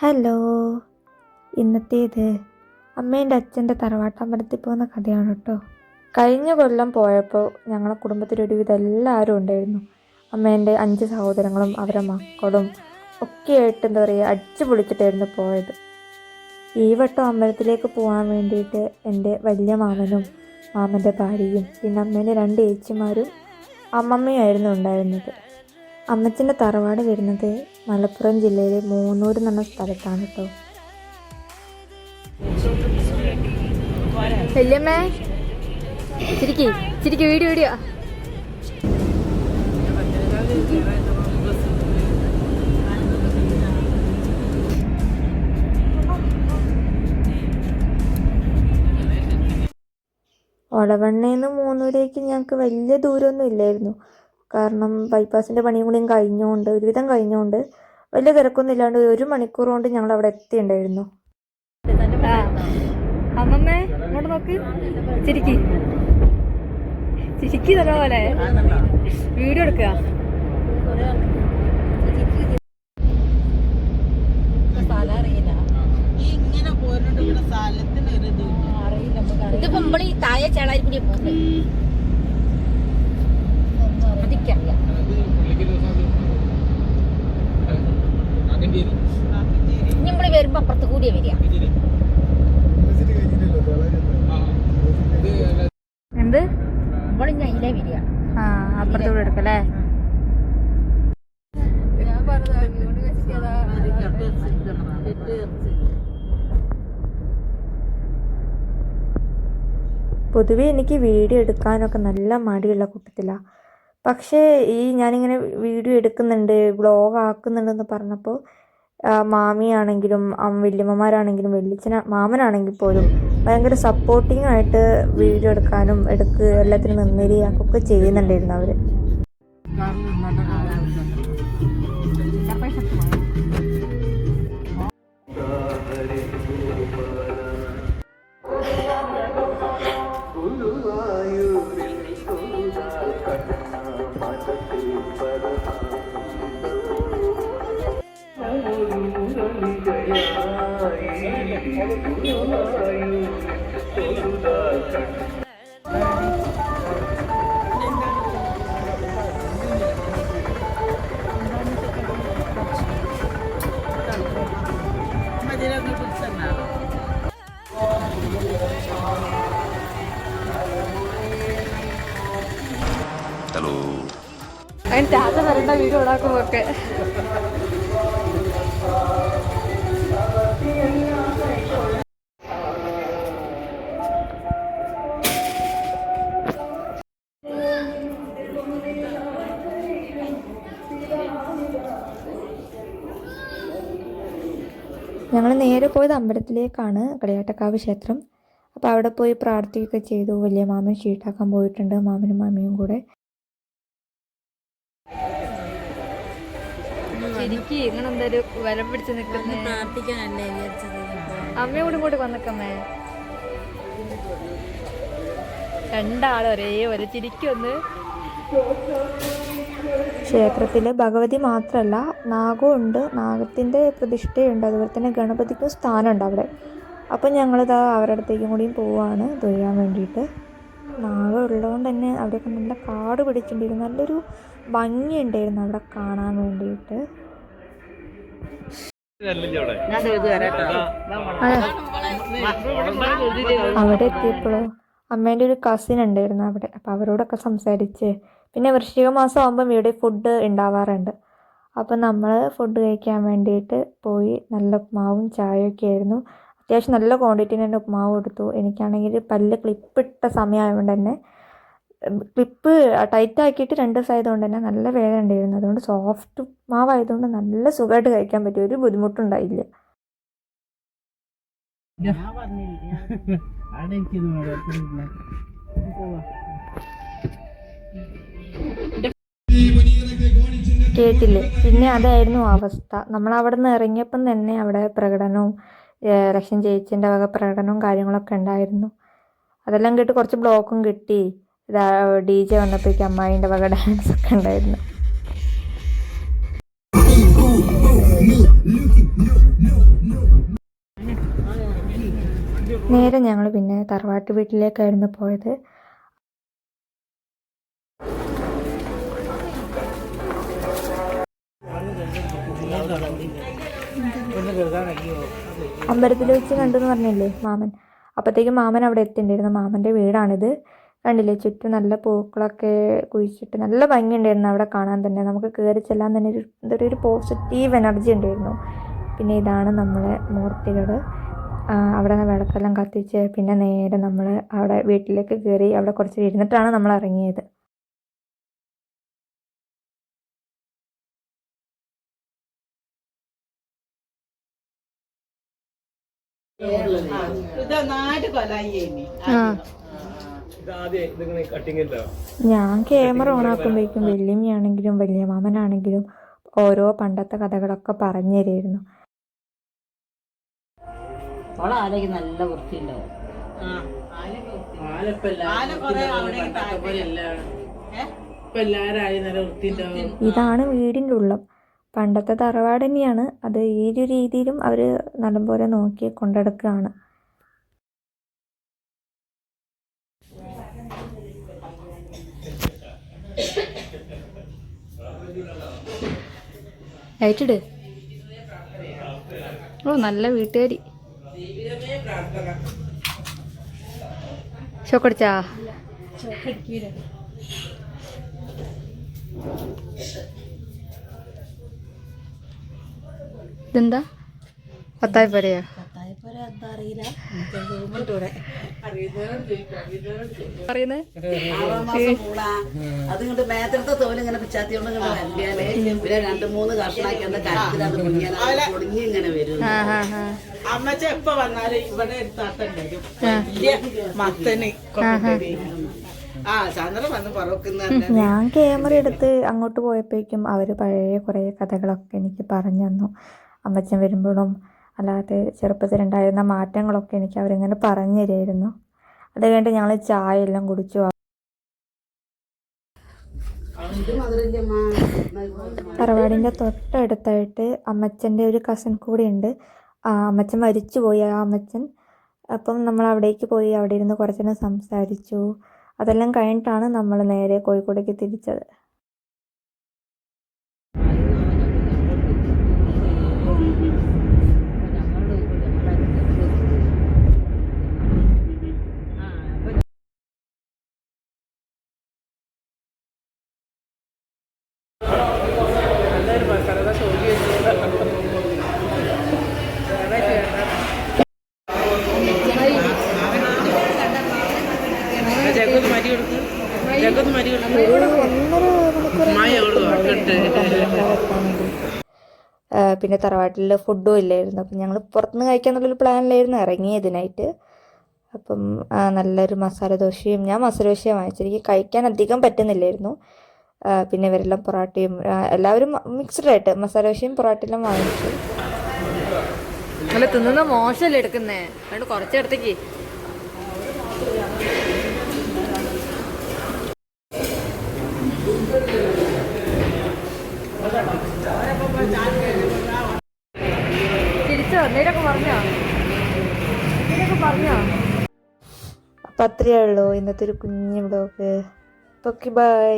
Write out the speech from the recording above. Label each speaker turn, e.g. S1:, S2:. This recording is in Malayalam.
S1: ഹലോ. ഇന്നത്തേത് അമ്മേന്റെ അച്ഛന്റെ തറവാട്ടമ്പലത്തിൽ പോകുന്ന കഥയാണ് കേട്ടോ കഴിഞ്ഞ കൊല്ലം പോയപ്പോൾ ഞങ്ങളെ കുടുംബത്തിലൊരുവിധം എല്ലാവരും ഉണ്ടായിരുന്നു. അമ്മേന്റെ അഞ്ച് സഹോദരങ്ങളും അവരുടെ മക്കളും ഒക്കെയായിട്ട് എന്താ പറയുക അടിച്ചു പൊളിച്ചിട്ടായിരുന്നു പോയത്. ഈ വട്ടം അമ്പലത്തിലേക്ക് പോകാൻ വേണ്ടിയിട്ട് എന്റെ വലിയ മാമനും മാമന്റെ ഭാര്യയും പിന്നെ അമ്മേന്റെ രണ്ട് ചേച്ചിമാരും അമ്മമ്മയായിരുന്നു ഉണ്ടായിരുന്നത്. അമ്മച്ചിന്റെ തറവാട് വരുന്നത് മലപ്പുറം ജില്ലയിലെ മൂന്നൂർ എന്ന സ്ഥലത്താണ് കേട്ടോ. വല്യമ്മേ ചിരിക്കി ചിരിക്കി വീഡിയോ വീഡിയോ. ഒളവണ്ണയിൽ നിന്ന് മൂന്നൂരേക്ക് ഞങ്ങൾക്ക് വലിയ ദൂരമൊന്നും ഇല്ലായിരുന്നു. കാരണം ബൈപ്പാസിന്റെ പണിയും കൂടിയും കഴിഞ്ഞുകൊണ്ട് ഒരുവിധം കഴിഞ്ഞുകൊണ്ട് വലിയ തിരക്കൊന്നും ഇല്ലാണ്ട് ഒരു മണിക്കൂർ കൊണ്ട് ഞങ്ങൾ അവിടെ എത്തിയിട്ടുണ്ടായിരുന്നു അമ്മമ്മേ ഇങ്ങോട്ട് നോക്ക്. ചിരിക്കി. ചിരിക്കി തന്ന പോലെ. വീഡിയോ എടുക്കുക.
S2: ഇതിപ്പോ നമ്മൾ ഈ താഴെ ചേളാരിക്കുടിയെ പോകുന്നത്. കൂടിയ വരിക
S1: എന്ത്
S2: നമ്മൾ ഞാൻ ഇതിലെ വരിക
S1: ആ അപ്പുറത്തൂടെ എടുക്കല്ലേ പൊതുവേ എനിക്ക് വീഡിയോ എടുക്കാനൊക്കെ നല്ല മടിയുള്ള കൂട്ടത്തിലാണ് പക്ഷേ ഈ ഞാനിങ്ങനെ വീഡിയോ എടുക്കുന്നുണ്ട് വ്ളോഗ് ആക്കുന്നുണ്ടെന്ന് പറഞ്ഞപ്പോൾ മാമിയാണെങ്കിലും വല്യമ്മമാരാണെങ്കിലും വല്യച്ഛന മാമനാണെങ്കിൽ പോലും ഭയങ്കര സപ്പോർട്ടിങ് ആയിട്ട് വീഡിയോ എടുക്കാനും എടുക്കുക എല്ലാത്തിനും നിന്നിരിയാക്കൊക്കെ ചെയ്യുന്നുണ്ടായിരുന്നു അവർ
S3: ഹലോ
S1: അതിന് ടാറ്റ തരേണ്ട വീഡിയോ ഉണ്ടാക്കുമ്പോഴൊക്കെ ഞങ്ങൾ നേരെ പോയത് അമ്പലത്തിലേക്കാണ് കളിയാട്ടക്കാവ് ക്ഷേത്രം. അപ്പോൾ അവിടെ പോയി പ്രാർത്ഥിക്കുകയൊക്കെ ചെയ്തു. വലിയ മാമൻ ഷീട്ടാക്കാൻ പോയിട്ടുണ്ട് മാമനും മാമിയും കൂടെ. ശരിക്ക് ഇങ്ങനെ എന്തായാലും വില പിടിച്ച് നിൽക്കുന്നേ?
S2: പ്രാർത്ഥിക്കാനല്ലേ
S1: അമ്മയോടും കൂടി വന്നക്കമ്മേ. രണ്ടാളും ഒരേ ഒരു ചിരിക്കൊന്ന് ക്ഷേത്രത്തിൽ ഭഗവതി മാത്രമല്ല നാഗമുണ്ട് നാഗത്തിന്റെ പ്രതിഷ്ഠയുണ്ട് അതുപോലെ തന്നെ ഗണപതിക്കും സ്ഥാനമുണ്ട് അവിടെ. അപ്പം ഞങ്ങളിതാ അവരുടെ അടുത്തേക്കും കൂടിയും പോവുകയാണ് തൊഴിയാൻ വേണ്ടിയിട്ട്. നാഗം ഉള്ളതുകൊണ്ട് തന്നെ അവിടെയൊക്കെ നല്ല കാട് പിടിച്ചിട്ടുണ്ടായിരുന്നു നല്ലൊരു ഭംഗിയുണ്ടായിരുന്നു അവിടെ കാണാൻ വേണ്ടിയിട്ട്. അവിടെ എത്തിയപ്പോഴോ? അമ്മേന്റെ ഒരു കസിൻ ഉണ്ടായിരുന്നു അവിടെ അപ്പോൾ അവരോടൊക്കെ സംസാരിച്ച് പിന്നെ വൃശ്ചിക മാസം ആകുമ്പം ഇവിടെ ഫുഡ് ഉണ്ടാവാറുണ്ട് അപ്പം നമ്മൾ ഫുഡ് കഴിക്കാൻ വേണ്ടിയിട്ട് പോയി നല്ല ഉപ്മാവും ചായയൊക്കെ ആയിരുന്നു. അത്യാവശ്യം നല്ല ക്വാണ്ടിറ്റിന് തന്നെ ഉപ്മാവ് കൊടുത്തു. എനിക്കാണെങ്കിൽ പല്ല് ക്ലിപ്പിട്ട സമയമായതുകൊണ്ട് തന്നെ ക്ലിപ്പ് ടൈറ്റ് ആക്കിയിട്ട് രണ്ട് ദിവസമായതുകൊണ്ട് തന്നെ നല്ല വേദന ഉണ്ടായിരുന്നു. അതുകൊണ്ട് സോഫ്റ്റ് ഉപ്മാവായതുകൊണ്ട് നല്ല സുഖമായിട്ട് കഴിക്കാൻ പറ്റിയ ഒരു ബുദ്ധിമുട്ടുണ്ടായില്ല.
S4: ഞാൻ
S1: കേട്ടില്ലേ. പിന്നെ അതായിരുന്നു അവസ്ഥ. നമ്മൾ അവിടെ നിന്ന് ഇറങ്ങിയപ്പം തന്നെ അവിടെ പ്രകടനവും റഷ്യൻ ചേച്ചിന്റെ വക പ്രകടനവും കാര്യങ്ങളൊക്കെ ഉണ്ടായിരുന്നു. അതെല്ലാം കേട്ട് കുറച്ച് ബ്ലോക്കും കിട്ടി. ഡി ജെ വന്നപ്പോഴേക്കും അമ്മായിന്റെ വക ഡാൻസ് ഒക്കെ ഉണ്ടായിരുന്നു. നേരെ ഞങ്ങൾ പിന്നെ തറവാട്ട് വീട്ടിലേക്കായിരുന്നു പോയത്. അമ്പലത്തിൽ വെച്ച് കണ്ടെന്ന് പറഞ്ഞില്ലേ മാമൻ? അപ്പോഴത്തേക്കും മാമൻ അവിടെ എത്തിണ്ടായിരുന്നു. മാമന്റെ വീടാണിത്. കണ്ടില്ലേ? ചുറ്റും നല്ല പൂക്കളൊക്കെ കുഴിച്ചിട്ട് നല്ല ഭംഗി ഉണ്ടായിരുന്നു അവിടെ കാണാൻ തന്നെ. നമുക്ക് കയറി ചെല്ലാൻ തന്നെ ഒരു എന്തൊരു ഒരു പോസിറ്റീവ് എനർജി ഉണ്ടായിരുന്നു. പിന്നെ ഇതാണ് നമ്മളെ മൂർത്തികൾ അവിടെ നിന്ന് വിളക്കെല്ലാം കത്തിച്ച് പിന്നെ നേരെ നമ്മൾ അവിടെ വീട്ടിലേക്ക് കയറി അവിടെ കുറച്ച് ഇരുന്നിട്ടാണ് നമ്മൾ ഇറങ്ങിയത്. ഞാൻ ക്യാമറ ഓൺ ആക്കുമ്പോഴേക്കും വല്യമ്മയാണെങ്കിലും വലിയ മാമനാണെങ്കിലും ഓരോ പണ്ടത്തെ കഥകളൊക്കെ പറഞ്ഞു തരുമായിരുന്നു.
S2: നല്ല വൃത്തിയുണ്ടാവും
S1: ഇതാണ് വീടിന്റെ ഉള്ളം. പണ്ടത്തെ തറവാട് തന്നെയാണ്. അത് ഏതൊരു രീതിയിലും അവർ നല്ലപോലെ നോക്കി കൊണ്ടെടുക്കുകയാണ്. ലൈറ്റിട് ഓ നല്ല വീട്ടുകാരി. ഷോക്കടിച്ചാ ഇതെന്താ? പത്തായി പോരെയാ അതുകൊണ്ട്
S3: അത് മേത്തത്തെ തോൽ ഇങ്ങനെ പിച്ചാത്തിയോണ്ട് വരണ്ടിയാലേ പിന്നെ രണ്ട് മൂന്ന് കഷ്ണാക്കി എന്താ കരത്തിലാണ് കുഞ്ഞാൽ പൊടിഞ്ഞ് ഇങ്ങനെ വരും.
S4: അമ്മച്ച എപ്പ വന്നാലും ഇവിടെ എടുത്താട്ടുണ്ടായിരുന്നു മത്തന് ആ ചന്ദ്രൻ വന്ന് പറക്കുന്ന
S1: ഞാൻ ക്യാമറ എടുത്ത് അങ്ങോട്ട് പോയപ്പോഴേക്കും അവർ പഴയ കുറേ കഥകളൊക്കെ എനിക്ക് പറഞ്ഞു തന്നു. അമ്മച്ചൻ വരുമ്പോഴും അല്ലാതെ ചെറുപ്പത്തിലുണ്ടായിരുന്ന മാറ്റങ്ങളൊക്കെ എനിക്ക് അവരിങ്ങനെ പറഞ്ഞു തരുമായിരുന്നു അത് കഴിഞ്ഞിട്ട് ഞങ്ങൾ ചായ എല്ലാം കുടിച്ചു. തറവാടിന്റെ തൊട്ടടുത്തായിട്ട് അമ്മച്ചന്റെ ഒരു കസിൻ കൂടിയുണ്ട് അമ്മച്ചൻ മരിച്ചുപോയി ആ അമ്മച്ചൻ അപ്പം നമ്മൾ അവിടേക്ക് പോയി. അവിടെ ഇരുന്ന് കുറച്ചേരം സംസാരിച്ചു. അതെല്ലാം കഴിഞ്ഞിട്ടാണ് നമ്മൾ നേരെ കോഴിക്കോടേക്ക് തിരിച്ചത്. പിന്നെ തറവാട്ടിൽ ഫുഡും ഇല്ലായിരുന്നു. അപ്പം ഞങ്ങൾ പുറത്തുനിന്ന് നല്ലൊരു പ്ലാനിലായിരുന്നു ഇറങ്ങിയതിനായിട്ട് അപ്പം നല്ലൊരു മസാല ദോശയും ഞാൻ മസാല ദോശയും വാങ്ങിച്ചത്. എനിക്ക് കഴിക്കാൻ അധികം പറ്റുന്നില്ലായിരുന്നു. പിന്നെ ഇവരെല്ലാം പൊറോട്ടയും എല്ലാവരും മിക്സ്ഡ് ആയിട്ട് മസാല ദോശയും പൊറോട്ടയെല്ലാം വാങ്ങിച്ചു.
S2: അല്ല തിന്നുന്ന മോശമല്ലേ എടുക്കുന്നേ? അതുകൊണ്ട് കുറച്ചെടുത്തേക്ക്. എന്തേലൊക്കെ പറഞ്ഞോ?
S1: അപ്പം അത്രയേ ഉള്ളൂ. ഇന്നത്തെ ഒരു കുഞ്ഞു ബ്ലോഗ് ഓക്കെ ബൈ